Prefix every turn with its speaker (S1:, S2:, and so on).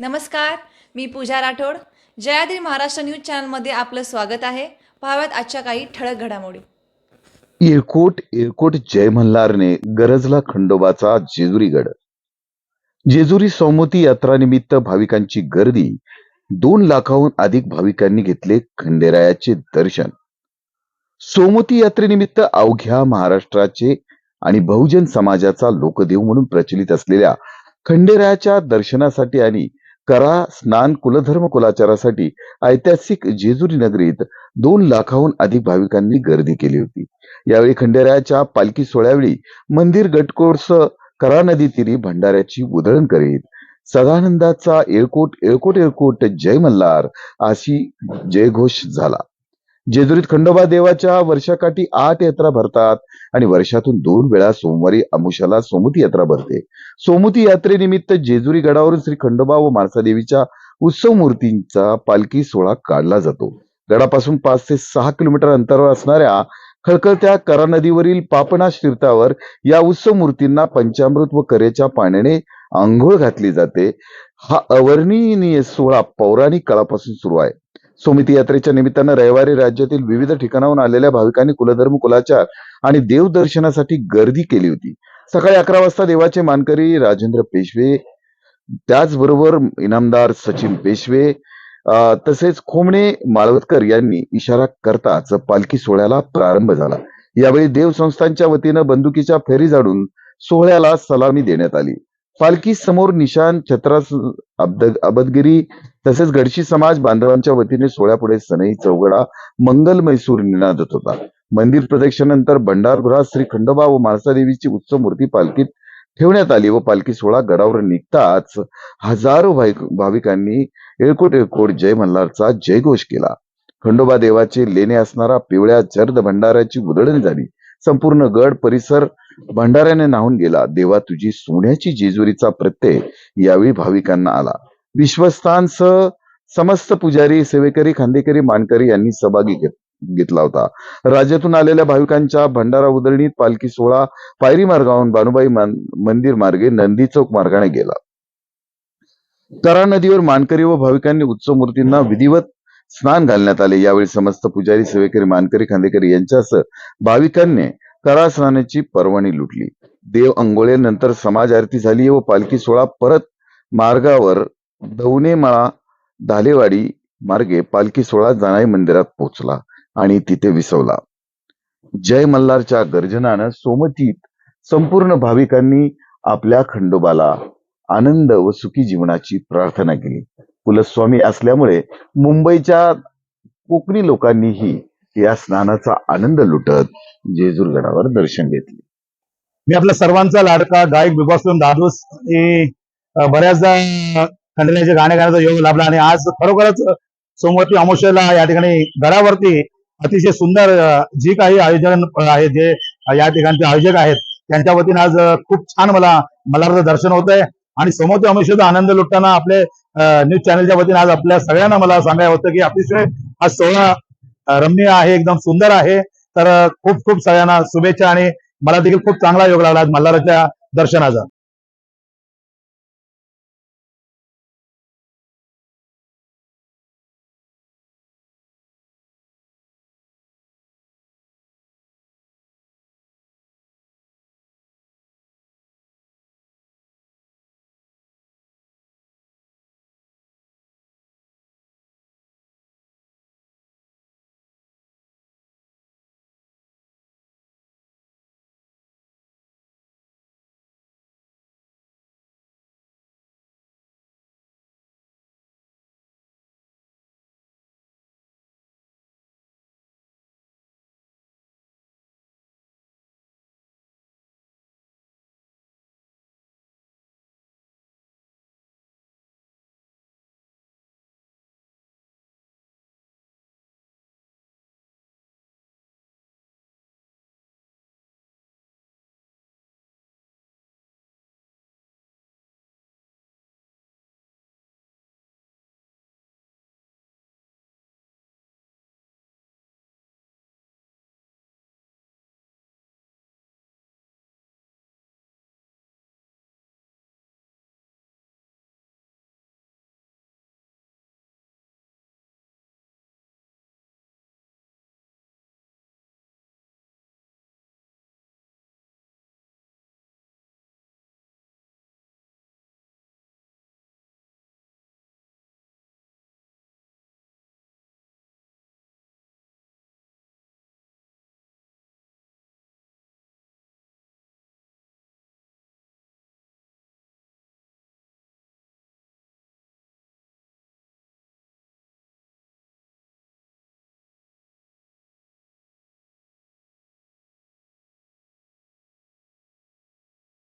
S1: नमस्कार मी पूजा राठोड. जयाद्री महाराष्ट्र न्यूज चॅनलमध्ये आपलं स्वागत आहे. पाहाव्यात आजच्या काही ठळक घडामोडी.
S2: येळकोट येळकोट जय मल्हारने गरजला खंडोबाचा जेजुरी गड जेजुरी सौमती यात्रानिमित्त भाविकांची गर्दी दोन लाखाहून अधिक भाविकांनी घेतले खंडेरायाचे दर्शन. सोमती यात्रेनिमित्त अवघ्या महाराष्ट्राचे आणि बहुजन समाजाचा लोकदेव म्हणून प्रचलित असलेल्या खंडेरायाच्या दर्शनासाठी आणि करा स्नान कुलधर्म कुलाचारासाठी ऐतिहासिक जेजुरी नगरीत दोन लाखाहून अधिक भाविकांनी गर्दी केली होती. यावेळी खंडेरायाच्या पालखी सोहळ्यावेळी मंदिर गटकोर्स करा नदी तीरी भंडाऱ्याची उधळण करीत सदानंदाचा येळकोट येळकोट येळकोट जय मल्हार अशी जयघोष झाला. जेजुरीत खंडोबा देवाच्या वर्षाकाठी आठ यात्रा भरतात आणि वर्षातून दोन वेळा सोमवारी अमुशाला सोमती यात्रा भरते. सोमती यात्रेनिमित्त जेजुरी गडावरून श्री खंडोबा व माळसादेवीच्या उत्सव मूर्तींचा पालखी सोहळा काढला जातो. गडापासून पाच ते सहा किलोमीटर अंतरावर असणाऱ्या खळखळत्या करा नदीवरील पापनाश तीर्थावर या उत्सव मूर्तींना पंचामृत व करेच्या पाण्याने आंघोळ घातली जाते. हा अवर्णनीय सोहळा पौराणिक काळापासून सुरू आहे. सोमिती यात्रेच्या निमित्तानं रविवारी राज्यातील विविध ठिकाणाहून आलेल्या भाविकांनी कुलधर्म कुलाचार आणि देवदर्शनासाठी गर्दी केली होती. सकाळी अकरा वाजता देवाचे मानकरी राजेंद्र पेशवे त्याचबरोबर इनामदार सचिन पेशवे तसेच खोमणे माळवतकर यांनी इशारा करताच पालखी सोहळ्याला प्रारंभ झाला. यावेळी देवसंस्थांच्या वतीनं बंदुकीच्या फेरी झाडून सोहळ्याला सलामी देण्यात आली. पालखी समोर निशान छत्रास अबदगिरी तसेच गडशी समाज बांधवांच्या वतीने सोहळ्यापुढे सनई चौगडा मंगल मैसूर निनादत होता. मंदिर प्रदक्षिणेनंतर भंडारगृहात श्री खंडोबा व माळसादेवीची उत्सव मूर्ती पालखीत ठेवण्यात आली व पालखी सोहळा गडावर निघताच हजारो भाविकांनी येळकोट येळकोट जय मल्हारचा जयघोष केला. खंडोबा देवाचे लेणे असणारा पिवळ्या जर्द भंडाऱ्याची उधळण झाली. संपूर्ण गड परिसर भंडाऱ्याने नाहून गेला. देवा तुझी सोन्याची जेजुरीचा प्रत्यय यावेळी भाविकांना आला. विश्वस्तांसह समस्त पुजारी सेवेकरी खांदेकरी मानकरी यांनी सहभागी घेतला होता. राज्यातून आलेल्या भाविकांच्या भंडारा उधळणीत पालखी सोहळा पायरी मार्गावरून बानुबाई मंदिर मार्गे नंदी चौक मार्गाने गेला. करा नदीवर मानकरी व भाविकांनी उत्सव मूर्तींना विधिवत स्नान घालण्यात आले. यावेळी समस्त पुजारी सेवेकरी मानकरी खांदेकरी यांच्यासह भाविकांनी करासनाची पर्वणी लुटली. देव अंघोळेनंतर समाज आरती झाली व पालखी सोहळा परत मार्गावर दवणेमाळा धालेवाडी मार्गे पालखी सोहळा जाणाई मंदिरात पोहोचला आणि तिथे विसवला. जय मल्हारच्या गर्जनानं सोमतीत संपूर्ण भाविकांनी आपल्या खंडोबाला आनंद व सुखी जीवनाची प्रार्थना केली. कुलस्वामी असल्यामुळे मुंबईच्या कोकणी लोकांनीही या स्नानाचा आनंद लुटत जेजूरगडावर दर्शन घेतले.
S3: मी आपला सर्वांचा लाडका गायक बिबासून दादूस बऱ्याचदा खंडण्याचे गाणे गाण्याचा योग लाभला आणि आज खरोखरच सोमवती अमावस्येला या ठिकाणी गडावरती अतिशय सुंदर जी काही आयोजन आहे जे या ठिकाणचे आयोजक आहेत त्यांच्या वतीने आज खूप छान मला मल्हारचं दर्शन होत आहे आणि सोमवती अमावस्येचा आनंद लुटताना आपले न्यूज चॅनलच्या वतीने आज आपल्या सगळ्यांना मला सांगायला होतं की अतिशय आज सोहळा रमणीय रम्य आहे एकदम सुंदर आहे. तर खूप खूप सगळ्यांना शुभेच्छा आणि मला देखील खूप चांगला योग लागला मल्हाराच्या दर्शनाचा.